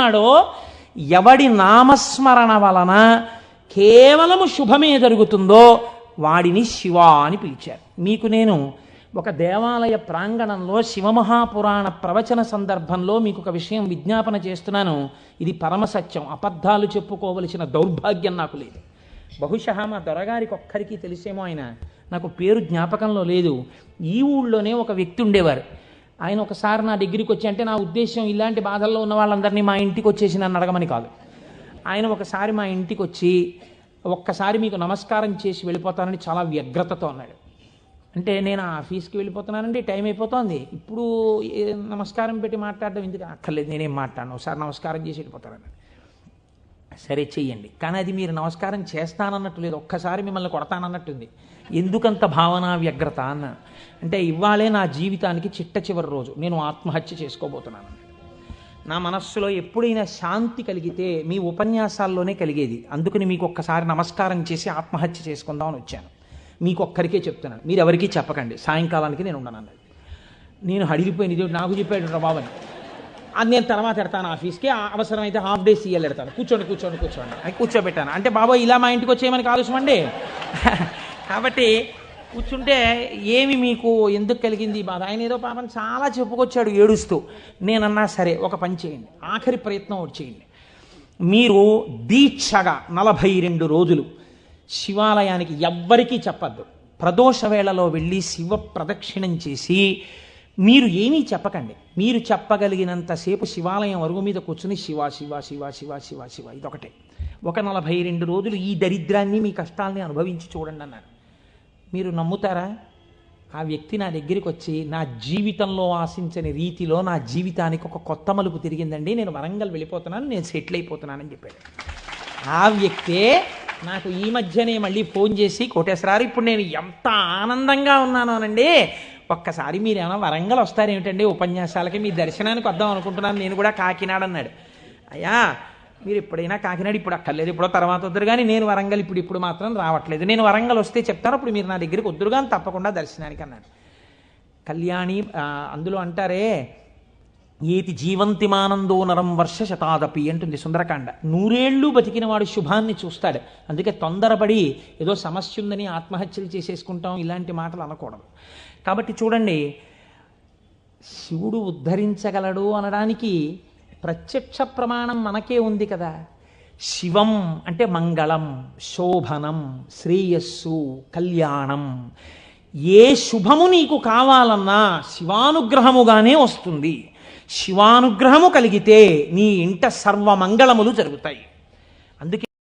ఉన్నాడో ఎవడి నామస్మరణ వలన కేవలము శుభమే జరుగుతుందో వాడిని శివ అని పిలిచారు. మీకు నేను ఒక దేవాలయ ప్రాంగణంలో శివమహాపురాణ ప్రవచన సందర్భంలో మీకు ఒక విషయం విజ్ఞాపన చేస్తున్నాను. ఇది పరమసత్యం. అబద్ధాలు చెప్పుకోవలసిన దౌర్భాగ్యం నాకు లేదు. బహుశా మా దొరగారికి ఒక్కరికి తెలిసేమో ఆయన నాకు పేరు జ్ఞాపకంలో లేదు. ఈ ఊళ్ళోనే ఒక వ్యక్తి ఉండేవారు. ఆయన ఒకసారి నా దగ్గరికి వచ్చి అంటే నా ఉద్దేశం ఇలాంటి బాధల్లో ఉన్న వాళ్ళందరినీ మా ఇంటికి వచ్చేసి నన్ను అడగమని కాదు. ఆయన ఒకసారి మా ఇంటికి వచ్చి ఒక్కసారి మీకు నమస్కారం చేసి వెళ్ళిపోతానని చాలా వ్యగ్రతతో అన్నాడు. అంటే నేను ఆఫీస్కి వెళ్ళిపోతున్నానండి టైం అయిపోతుంది. ఇప్పుడు ఏ నమస్కారం పెట్టి మాట్లాడడం ఎందుకు? అక్కర్లేదు నేనేం మాట్లాడను. ఒకసారి నమస్కారం చేసి వెళ్ళిపోతానని సరే చెయ్యండి. కానీ అది మీరు నమస్కారం చేస్తానన్నట్టు లేదు. ఒక్కసారి మిమ్మల్ని కొడతానన్నట్టుంది. ఎందుకంత భావన వ్యగ్రత అన్న? అంటే ఇవాళే నా జీవితానికి చిట్ట చివరి రోజు. నేను ఆత్మహత్య చేసుకోబోతున్నాను. నా మనస్సులో ఎప్పుడైనా శాంతి కలిగితే మీ ఉపన్యాసాల్లోనే కలిగేది. అందుకని మీకు ఒక్కసారి నమస్కారం చేసి ఆత్మహత్య చేసుకుందామని వచ్చాను. మీకు ఒక్కరికే చెప్తున్నాను. మీరు ఎవరికీ చెప్పకండి. సాయంకాలానికి నేను ఉండనన్నది నేను హడిలిపోయిన ఇది నాకు చెప్పాడు రా బాబని అది నేను తర్వాత ఎడతాను ఆఫీస్కి. అవసరమైతే హాఫ్ డే సీఎల్ ఎడతాను కూర్చోండి కూర్చోండి కూర్చోండి. అని కూర్చోబెట్టాను. అంటే బాబోయ్ ఇలా మా ఇంటికి వచ్చేయమని కాలుష్యమండి కాబట్టి కూర్చుంటే ఏమి మీకు ఎందుకు కలిగింది బాధ? ఆయన ఏదో పాపం చాలా చెప్పుకొచ్చాడు ఏడుస్తూ. నేనన్నా సరే ఒక పని చేయండి. ఆఖరి ప్రయత్నం ఒకటి చేయండి. మీరు దీక్షగా నలభై రెండు రోజులు శివాలయానికి ఎవ్వరికీ చెప్పద్దు. ప్రదోష వేళలో వెళ్ళి శివ ప్రదక్షిణం చేసి మీరు ఏమీ చెప్పకండి. మీరు చెప్పగలిగినంతసేపు శివాలయం అరుగు మీద కూర్చుని శివ శివ శివ శివ శివ శివ ఇదొకటే. ఒక నలభై రెండు రోజులు ఈ దరిద్రాన్ని మీ కష్టాల్ని అనుభవించి చూడండి అన్నాను మీరు నమ్ముతారా? ఆ వ్యక్తి నా దగ్గరికి వచ్చి నా జీవితంలో ఆశించని రీతిలో నా జీవితానికి ఒక కొత్త మలుపు తిరిగిందండి. నేను వరంగల్ వెళ్ళిపోతున్నాను నేను సెటిల్ అయిపోతున్నానని చెప్పాడు. ఆ వ్యక్తే నాకు ఈ మధ్యనే మళ్ళీ ఫోన్ చేసి కోటేశ్వరారు ఇప్పుడు నేను ఎంత ఆనందంగా ఉన్నాను అనండి ఒక్కసారి మీరు ఏమైనా వరంగల్ వస్తారేమిటండి ఉపన్యాసాలకి మీ దర్శనానికి వద్దాం అనుకుంటున్నాను. నేను కూడా కాకినాడ అన్నాడు. అయ్యా మీరు ఎప్పుడైనా కాకినాడ ఇప్పుడు అక్కర్లేదు ఇప్పుడు తర్వాత వద్దరు కానీ నేను వరంగల్ ఇప్పుడు ఇప్పుడు మాత్రం రావట్లేదు. నేను వరంగల్ వస్తే చెప్తాను. అప్పుడు మీరు నా దగ్గరికి వద్దురు కానీ తప్పకుండా దర్శనానికి అన్నాడు. కళ్యాణి అందులో అంటారే ఏతి జీవంతిమానందో నరం వర్ష శతాదపి అంటుంది సుందరకాండ. నూరేళ్ళు బతికినవాడు శుభాన్ని చూస్తాడు. అందుకే తొందరపడి ఏదో సమస్య ఉందని ఆత్మహత్యలు చేసేసుకుంటాం ఇలాంటి మాటలు అనకూడదు. కాబట్టి చూడండి శివుడు ఉద్ధరించగలడు అనడానికి ప్రత్యక్ష ప్రమాణం మనకే ఉంది కదా. శివం అంటే మంగళం శోభనం శ్రేయస్సు కళ్యాణం. ఏ శుభము నీకు కావాలన్నా శివానుగ్రహముగానే వస్తుంది. శివానుగ్రహము కలిగితే నీ ఇంట సర్వమంగళములు జరుగుతాయి.